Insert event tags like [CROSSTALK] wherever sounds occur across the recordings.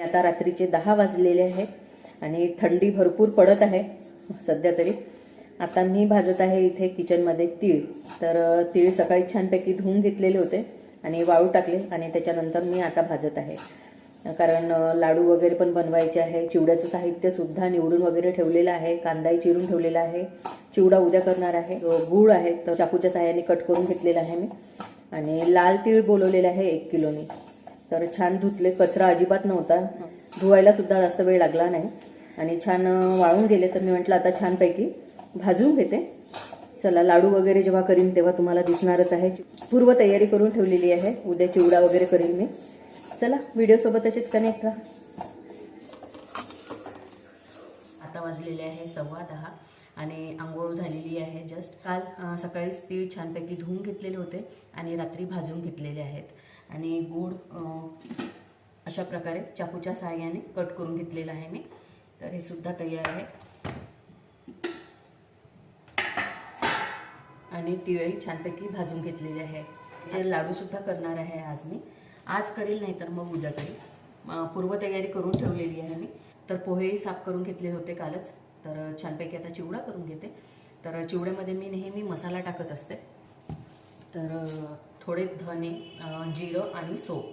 आता रात्रीचे दहा वाजलेले आहेत आणि थंडी भरपूर पडत आहे सध्या तरी. आता मी भाजत आहे इथे किचनमध्ये तीळ. तर तीळ सकाळी छानपैकी धुवून घेतलेले होते आणि वाळू टाकले आणि त्याच्यानंतर मी आता भाजत आहे. कारण लाडू वगैरे पण बनवायचे आहे. चिवड्याचं साहित्यसुद्धा निवडून वगैरे ठेवलेलं आहे. कांदाही चिरून ठेवलेला आहे. चिवडा उद्या करणार आहे. गूळ आहे तर चाकूच्या साह्याने कट करून घेतलेला आहे मी. आणि लाल तीळ बोलवलेला आहे एक किलोनी. तर छान धुतले कचरा अजिबात नव्हता. धुवायला सुद्धा जास्त वेळ लागला नाही. आणि छान वाळून गेले तर मी म्हटलं आता छानपैकी भाजून घेते. चला लाडू वगैरे जेव्हा करीन तेव्हा तुम्हाला दिसणारच आहे. पूर्व तयारी करून ठेवलेली आहे. उद्या चिवडा वगैरे करीन मी. चला व्हिडिओसोबत तसेच कनेक्ट राहा. आता वाजलेले आहे सव्वा दहा आणि आंघोळ झालेली आहे. जस्ट काल सकाळीच ती छानपैकी धुवून घेतलेले होते आणि रात्री भाजून घेतलेले आहेत. आणि गूळ अशा प्रकारे चाकूच्या सहाय्याने कट करून घेतलेलं आहे मी. तर हे सुद्धा तयार आहे. आणि तिळही छानपैकी भाजून घेतलेले आहे. जे लाडूसुद्धा करणार आहे आज मी. आज करेल नाही तर मग उद्या करेल. पूर्वतयारी करून ठेवलेली आहे मी. तर पोहेही साफ करून घेतले होते कालच. तर छानपैकी आता चिवडा करून घेते. तर चिवड्यामध्ये मी नेहमी मसाला टाकत असते. तर थोडे धने जिरं आणि सोप.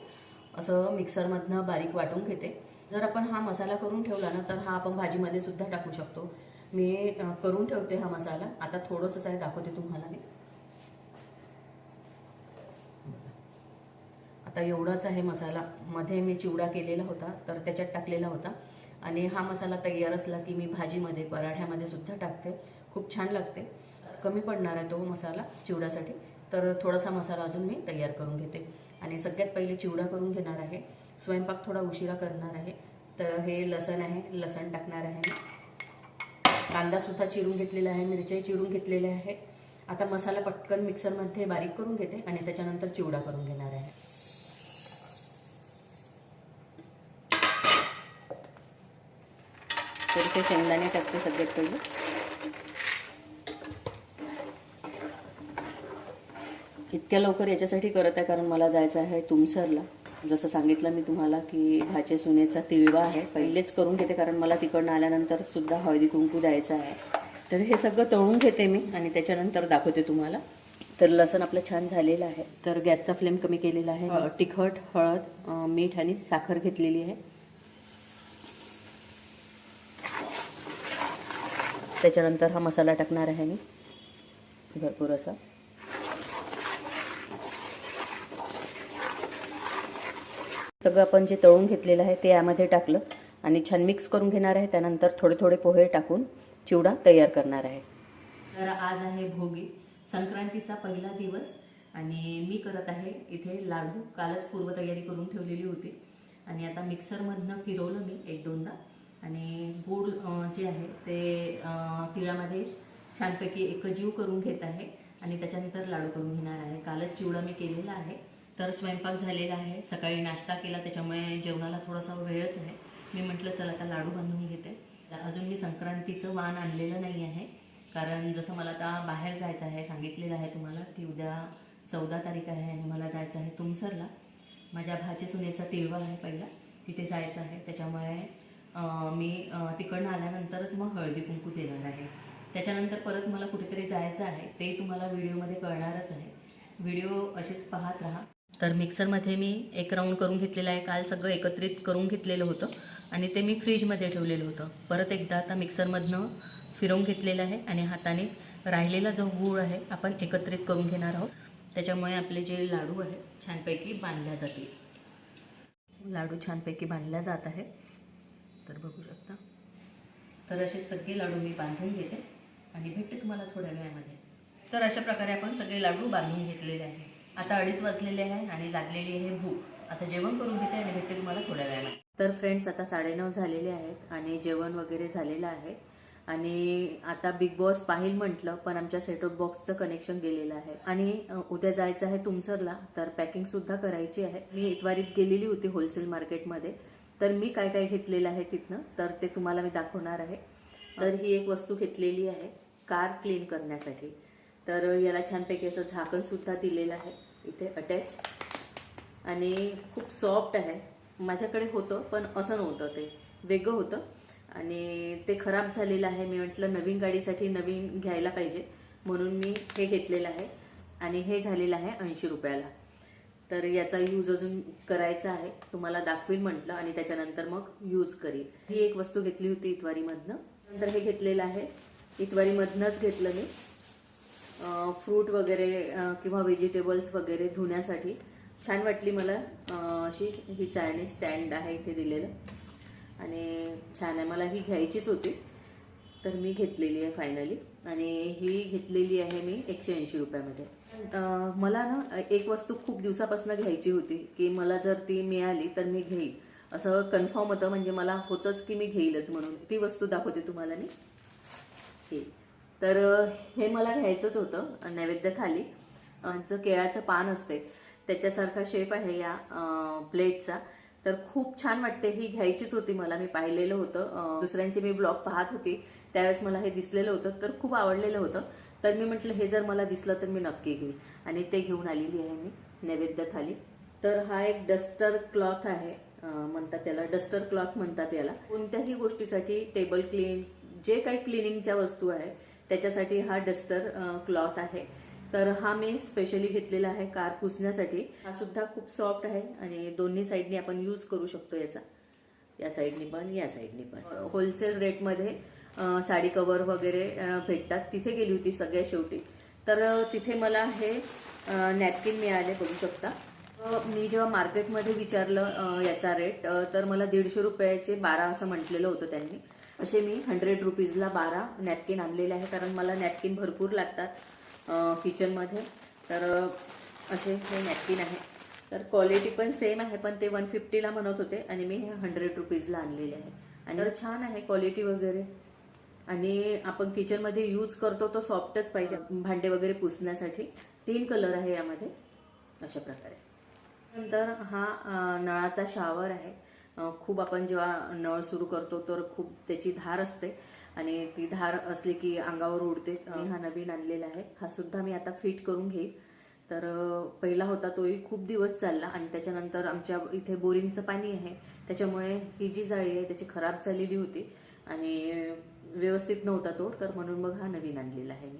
असं मिक्सरमधनं बारीक वाटून घेते. जर आपण हा मसाला करून ठेवला ना तर हा आपण भाजीमध्ये सुद्धा टाकू शकतो. मी करून ठेवते हा मसाला. आता थोडंसंच आहे दाखवते तुम्हाला मी. आता एवढाच आहे मसाला. मध्ये मी चिवडा केलेला होता तर त्याच्यात टाकलेला होता. आणि हा मसाला तयार असला की मी भाजीमध्ये पराठ्यामध्ये सुद्धा टाकते. खूप छान लागते. कमी पडणार आहे तो मसाला चिवड्यासाठी. तर थोडासा मसाला अजून मी तयार करून घेते. आणि सगळ्यात पहिले चिवडा करून घेणार आहे. स्वयंपाक थोडा उशिरा करणार आहे. तर हे लसण आहे. लसण टाकणार आहे मी. कांदा सुद्धा चिरून घेतलेला आहे. मिरच्याही चिरून घेतलेल्या आहे. आता मसाला पटकन मिक्सरमध्ये बारीक करून घेते आणि त्याच्यानंतर चिवडा करून घेणार आहे. तर ते शेंगदाणे टाकते सगळ्यात पहिले. इतक्या लवकर याच्यासाठी करत आहे कारण मला जायचं आहे तुमसरला. जसं सांगितलं मी तुम्हाला की भाचे सुनेचा तिळवा आहे पहिलेच करून घेते कारण मला तिकडनं आल्यानंतर सुद्धा हळदी कुंकू द्यायचं आहे. तर हे सगळं तळून घेते मी आणि त्याच्यानंतर दाखवते तुम्हाला. तर लसण आपलं छान झालेलं आहे. तर गॅसचा फ्लेम कमी केलेला आहे. तिखट हळद मीठ आणि साखर घेतलेली आहे. त्याच्यानंतर हा मसाला टाकणार आहे मी. भरपूर असा. सगळं आपण जे तळून घेतलेलं आहे ते यामध्ये टाकलं. आणि छान मिक्स करून घेणार आहे. त्यानंतर थोडे थोडे पोहे टाकून चिवडा तयार करणार आहे. तर आज आहे भोगी. संक्रांतीचा पहिला दिवस आणि मी करत आहे इथे लाडू. कालच पूर्वतयारी करून ठेवलेली होती. आणि आता मिक्सरमधनं फिरवलं मी एक दोनदा. आणि गूळ जे आहे ते तिळामध्ये छानपैकी एकजीव करून घेत आहे. आणि त्याच्यानंतर लाडू करून घेणार आहे. कालच चिवडा मी केलेला आहे. तर स्वयंपाक झालेला आहे. सकाळी नाश्ता केला त्याच्यामुळे जेवणाला थोडासा वेळच आहे. मी म्हटलं चला आता लाडू बांधून घेते. तर अजून मी संक्रांतीचं वाण आणलेलं नाही आहे. कारण जसं मला आता बाहेर जायचं आहे सांगितलेलं आहे तुम्हाला की उद्या चौदा तारीख आहे आणि मला जायचं आहे तुमसरला. माझ्या भाची सुनेचा तिळवा आहे पहिला. तिथे जायचं आहे. त्याच्यामुळे मी तिकडनं आल्यानंतरच मग हळदी कुंकू देणार आहे. त्याच्यानंतर परत मला कुठेतरी जायचं आहे. ते तुम्हाला व्हिडिओमध्ये कळणारच आहे. व्हिडिओ असेच पाहत राहा. तर मिक्सरमध्ये मी एक राऊंड करून घेतलेला आहे. काल सगळं एकत्रित करून घेतलेलं होतं आणि ते मी फ्रीजमध्ये ठेवलेलं होतं. परत एकदा आता मिक्सरमधनं फिरवून घेतलेलं आहे आणि हाताने राहिलेला जो गूळ आहे आपण एकत्रित करून घेणार आहोत. त्याच्यामुळे आपले जे लाडू आहेत छानपैकी बांधल्या जातील. लाडू छानपैकी बांधल्या जात आहे तर बघू शकता. तर असे सगळे लाडू मी बांधून घेते आणि भेटते तुम्हाला थोड्या वेळामध्ये. तर अशा प्रकारे आपण सगळे लाडू बांधून घेतलेले आहे आता अडीच वाजलेले आहे आणि लागलेली आहे भूक. आता जेवण करून घेते आणि भेटते तुम्हाला थोड्या वेळाला तर फ्रेंड्स आता साडेनऊ झालेले आहेत आणि जेवण वगैरे झालेलं आहे. आणि आता बिग बॉस पाहिल म्हटलं पण आमच्या सेटऑफ बॉक्सचं कनेक्शन गेलेलं आहे. आणि उद्या जायचं आहे तुमसरला तर पॅकिंग सुद्धा करायची आहे. मी इतवारीत गेलेली होती होलसेल मार्केटमध्ये तर मी काय काय घेतलेलं आहे तिथनं तर ते तुम्हाला मी दाखवणार आहे. तर ही एक वस्तू घेतलेली आहे कार क्लीन करण्यासाठी. तर याला छानपैकी असं झाकण सुद्धा दिलेलं आहे. इथे अटॅच आणि खूप सॉफ्ट आहे. माझ्याकडे होतं पण असं नव्हतं ते. वेगळं होतं. आणि ते खराब झालेलं आहे. मी म्हटलं नवीन गाडीसाठी नवीन घ्यायला पाहिजे. म्हणून मी हे घेतलेलं आहे. आणि हे झालेलं आहे ऐंशी रुपयाला. तर याचा यूज अजून करायचा आहे. तुम्हाला दाखवील म्हटलं आणि त्याच्यानंतर मग यूज करील ही एक वस्तू घेतली होती इतवारीमधनं. नंतर हे घेतलेलं आहे. इतवारीमधनंच घेतलं मी. फ्रूट वगैरे किंवा व्हेजिटेबल्स वगैरे धुण्यासाठी. छान वाटली मला अशी ही चाळणी स्टँड आहे इथे दिलेलं. आणि छान आहे मला ही घ्यायचीच होती. तर मी घेतलेली आहे फायनली आणि ही घेतलेली आहे मी एकशे ऐंशी रुपयामध्ये. मला ना एक वस्तू खूप दिवसापासून घ्यायची होती की मला जर ती मिळाली तर मी घेईल. असं कन्फर्म होतं म्हणजे मला होतंच की मी घेईलच म्हणून. ती वस्तू दाखवते तुम्हाला मी. हे. तर हे मला घ्यायचंच होतं नैवेद्य थाली. जो केळाचं पान असते त्याच्यासारखा शेप आहे या प्लेटचा तर खूप छान वाटते ही घ्यायचीच होती मला मी पाहिलेलं होतं. दुसऱ्यांचे मी ब्लॉग पाहत होती त्यावेळेस मला हे दिसलेलं होतं तर खूप आवडलेलं होतं. तर मी म्हटलं हे जर मला दिसलं तर मी नक्की घेईन. आणि ते घेऊन आलेली आहे मी नैवेद्य थाली. तर हा एक डस्टर क्लॉथ आहे म्हणतात त्याला डस्टर क्लॉथ म्हणतात याला. कोणत्याही गोष्टीसाठी टेबल क्लीन जे काही क्लिनिंगच्या वस्तू आहे त्याच्यासाठी हा डस्टर क्लॉथ आहे. तर हा मी स्पेशली घेतलेला आहे कार पुसण्यासाठी. हा सुद्धा खूप सॉफ्ट आहे आणि दोन्ही साईडनी आपण यूज करू शकतो याचा. या साईडनी पण या साईडनी पण. होलसेल रेटमध्ये साडी कवर वगैरे भेटतात. तिथे गेली होती सगळ्या शेवटी. तर तिथे मला हे नॅपकिन मिळाले बघू शकता. मी जेव्हा मार्केटमध्ये विचारलं याचा रेट तर मला दीडशे रुपयाचे बारा असं म्हटलेलं होतं त्यांनी. असे मी हंड्रेड रुपीजला बारा नॅपकिन आणलेले आहे कारण मला नॅपकिन भरपूर लागतात किचनमध्ये तर असे हे नॅपकिन आहे तर क्वालिटी पण सेम आहे पण ते वन फिफ्टीला म्हणत होते आणि मी हे हंड्रेड रुपीजला आणलेले आहे. आणि तर छान आहे क्वालिटी वगैरे. आणि आपण किचनमध्ये यूज करतो तो सॉफ्टच पाहिजे. भांडे वगैरे पुसण्यासाठी. तीन कलर आहे यामध्ये. अशा प्रकारे. नंतर हा नळाचा शावर आहे. खूप आपण जेव्हा नळ सुरू करतो तर खूप त्याची धार असते. आणि ती धार असली की अंगावर उडते. हा नवीन आणलेला आहे. हा सुद्धा मी आता फिट करून घेईल. तर पहिला होता तोही खूप दिवस चालला. आणि त्याच्यानंतर आमच्या इथे बोरिंगचं पाणी आहे. त्याच्यामुळे ही जी जाळी आहे त्याची खराब झालेली होती. आणि व्यवस्थित नव्हता तो. तर म्हणून मग हा नवीन आणलेला आहे मी.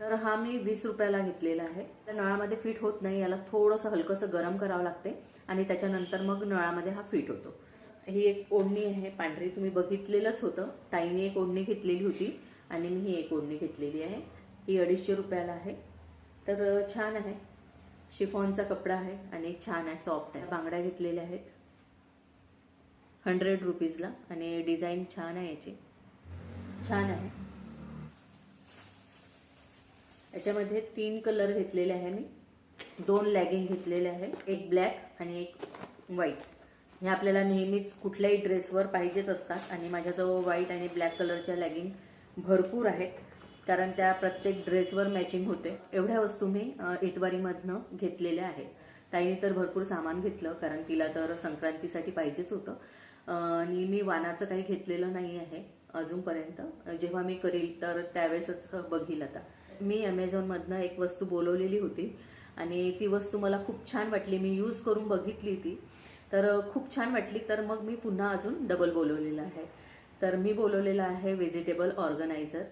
तर हा मी वीस रुपयाला घेतलेला आहे. तर नळामध्ये फिट होत नाही. याला थोडंसं हलकंसं गरम करावं लागते. आणि त्याच्यानंतर मग नळामध्ये हा फिट होतो. ही एक ओढणी आहे. पांढरी तुम्ही बघितलेलंच होतं. ताईने एक ओढणी घेतलेली होती आणि मी ही एक ओढणी घेतलेली आहे. ही अडीचशे रुपयाला आहे. तर छान आहे. शिफॉनचा कपडा आहे आणि छान आहे. सॉफ्ट आहे. बांगड्या घेतलेल्या आहेत. हंड्रेड रुपीजला आणि डिझाईन छान आहे याची. छान आहे. याच्यामध्ये तीन कलर घेतलेले आहे मी. दोन लॅगिंग घेतलेले आहेत. एक ब्लॅक आणि एक व्हाईट हे आपल्याला नेहमीच कुठल्याही ड्रेसवर पाहिजेच असतात आणि माझ्याजवळ व्हाईट आणि ब्लॅक कलरच्या लॅगिंग भरपूर आहेत. कारण त्या प्रत्येक ड्रेसवर मॅचिंग होते. एवढ्या वस्तू मी इतवारीमधनं घेतलेल्या आहेत. ताईने तर भरपूर सामान घेतलं कारण तिला तर संक्रांतीसाठी पाहिजेच होतं. आणि मी वानाचं काही घेतलेलं नाही आहे अजूनपर्यंत. जेव्हा मी करील तर त्यावेळेसच बघील आता. मी ॲमेझॉनमधनं एक वस्तू बोलवलेली होती. आणि ती वस्तू मला खूप छान वाटली. मी यूज करून बघितली ती. तर खूप छान वाटली. तर मग मी पुन्हा अजून डबल बोलवलेलं आहे. तर मी बोलवलेलं आहे व्हेजिटेबल ऑर्गनायझर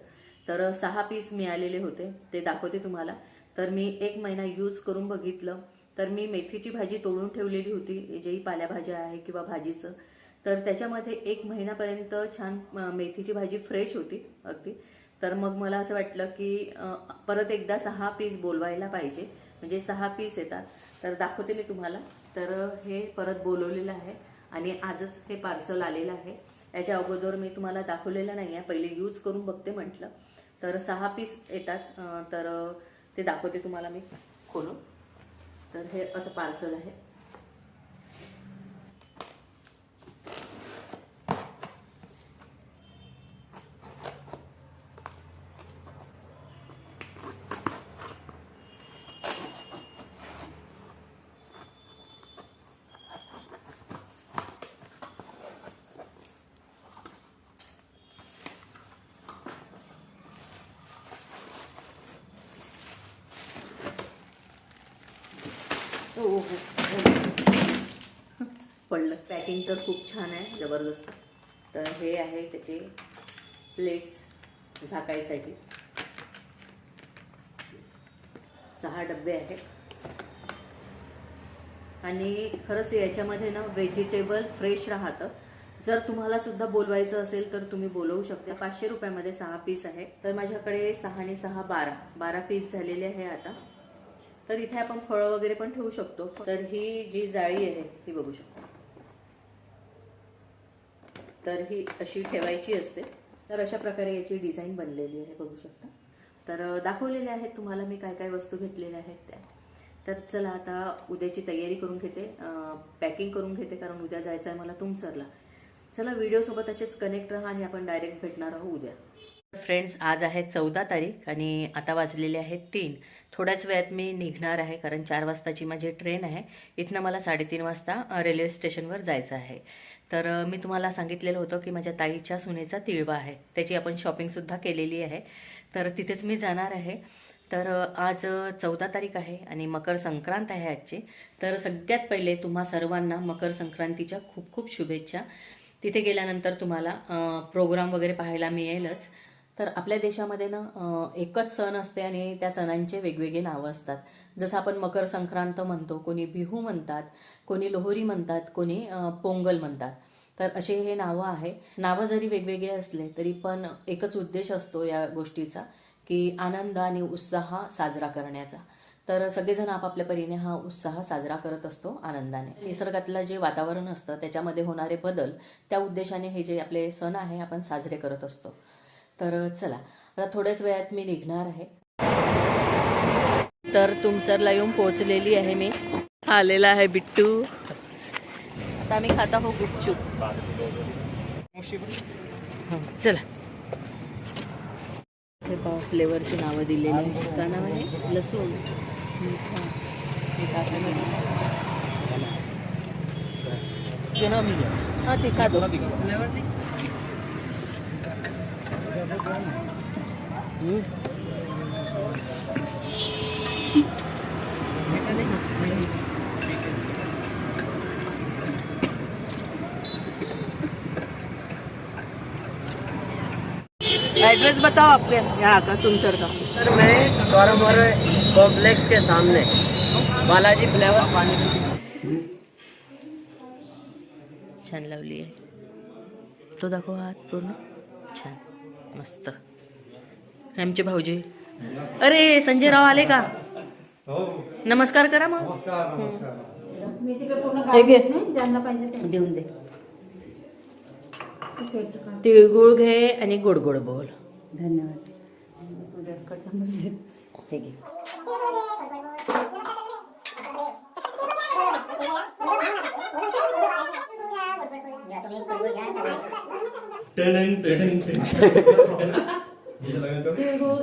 तर सहा पीस मिळालेले होते. ते दाखवते तुम्हाला. तर मी एक महिना यूज करून बघितलं. तर मी मेथीची भाजी तोडून ठेवलेली होती. जेही पाल्याभाज्या आहे किंवा भाजीचं. तर त्याच्यामध्ये एक महिन्यापर्यंत छान मेथीची भाजी फ्रेश होती अगदी. तर मग मला असं वाटलं की परत एकदा सहा पीस बोलवायला पाहिजे. म्हणजे सहा पीस येतात. तर दाखवते मी तुम्हाला. तर हे परत बोलवलेलं आहे. आणि आजच हे पार्सल आलेलं आहे. याच्या अगोदर मी तुम्हाला दाखवलेलं नाही आहे पहिले यूज करून बघते म्हटलं. तर सहा पीस येतात. तर ते दाखवते तुम्हाला मी खोलून. तर हे असं पार्सल आहे. हो हो पडलं. पॅकिंग तर खूप छान आहे जबरदस्त. तर हे आहे त्याचे प्लेट्स झाकायसाठी. सहा डबे आहेत. आणि खरंच याच्यामध्ये ना व्हेजिटेबल फ्रेश राहतं. जर तुम्हाला सुद्धा बोलवायचं असेल तर तुम्ही बोलवू शकता. पाचशे रुपयामध्ये सहा पीस आहे. तर माझ्याकडे सहा आणि सहा बारा. बारा पीस झालेले आहे आता. तर इथे आपण फळं वगैरे पण ठेवू शकतो. तर ही जी जाळी आहे ही बघू शकतो. तर ही अशी ठेवायची असते. तर अशा प्रकारे याची डिझाईन बनलेली आहे बघू शकता. तर दाखवलेले दाखवलेल्या आहेत तुम्हाला मी काय काय वस्तू घेतलेल्या आहेत त्या. तर चला आता उद्याची तयारी करून घेते. पॅकिंग करून घेते कारण उद्या जायचं आहे मला तुमसरला. चला व्हिडिओसोबत असेच कनेक्ट राहा आणि आपण डायरेक्ट भेटणार आहोत उद्या. फ्रेंड्स आज आहे चौदा तारीख आणि आता वाजलेले आहेत तीन. थोड्याच वेळात मी निघणार आहे कारण चार वाजताची माझी ट्रेन आहे. इथनं मला साडेतीन वाजता रेल्वे स्टेशनवर जायचं आहे. तर मी तुम्हाला सांगितलेलं होतं की माझ्या ताईच्या सुनेचा तिळवा आहे. त्याची आपण शॉपिंगसुद्धा केलेली आहे. तर तिथेच मी जाणार आहे. तर आज चौदा तारीख आहे आणि मकर संक्रांत आहे आजची. तर सगळ्यात पहिले तुम्हा सर्वांना मकर संक्रांतीच्या खूप खूप शुभेच्छा. तिथे गेल्यानंतर तुम्हाला प्रोग्राम वगैरे पाहायला मिळेलच. तर आपल्या देशामध्ये ना एकच सण असते आणि त्या सणांचे वेगवेगळे नावं असतात. जसं आपण मकर संक्रांत म्हणतो कोणी बिहू म्हणतात कोणी लोहरी म्हणतात कोणी पोंगल म्हणतात. तर असे हे नावं आहे. नावं जरी वेगवेगळे असले तरी पण एकच उद्देश असतो या गोष्टीचा की आनंद आणि उत्साह साजरा करण्याचा. तर सगळेजण आपापल्या परीने हा उत्साह साजरा करत असतो आनंदाने. निसर्गातलं जे वातावरण असतं त्याच्यामध्ये होणारे बदल त्या उद्देशाने हे जे आपले सण आहे आपण साजरे करत असतो. तर चला आता थोड्याच वेळात मी निघणार आहे. तर तुमसरला येऊन पोहोचलेली आहे मी. आलेला आहे बिट्टू. आता आम्ही खात आहो गुपचूप. हो, चला. हे पाव फ्लेवरची नावं दिलेली आहे काय नाव आहे? लसूण. हा तिखा दो एड्रेस बताओ आपके यहाँ का तुमसर का। सर मैं गौरव मौर्य कॉम्प्लेक्स के सामने बालाजी फ्लेवर पानी छान लावली आहे तो दाखव हात पूर्ण छान मस्त। आमचे भाऊजी. अरे संजय राव आले का? नमस्कार करा मग. हे देऊन दे. तिळगुळ घे आणि गोड गोड बोल. धन्यवाद [LAUGHS] [LAUGHS] म्हणजे हे घे तिळगुळ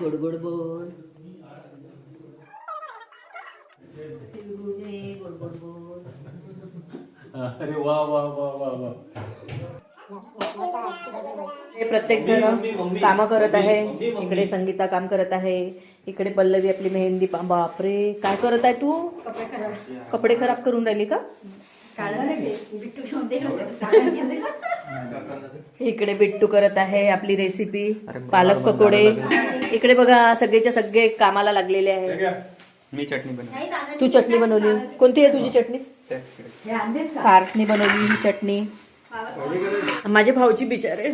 गोड गोड बोल. अरे वा वा वा वा वा. हे प्रत्येक जण काम करत आहे. इकडे संगीता काम करत आहे. इकडे पल्लवी आपली मेहंदी बापरे काय करत आहे तू? कपडे खराब करून राहिली का? [LAUGHS] इकडे बिट्टू करत आहे आपली रेसिपी पालक पकोडे. इकडे बघा सगळेच्या सगळे कामाला लागलेले आहे मी चटणी बनव तू चटणी बनवली. कोणती आहे तुझी चटणी? खारटणी बनवली ही चटणी. माझे भाऊची बिचारे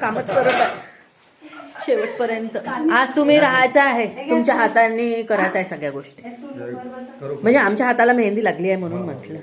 कामच करत आहे शेवटपर्यंत. आज तुम्ही राहायचं आहे. तुमच्या हाताने करायचं आहे सगळ्या गोष्टी. म्हणजे आमच्या हाताला मेहंदी लागली आहे म्हणून म्हटलं.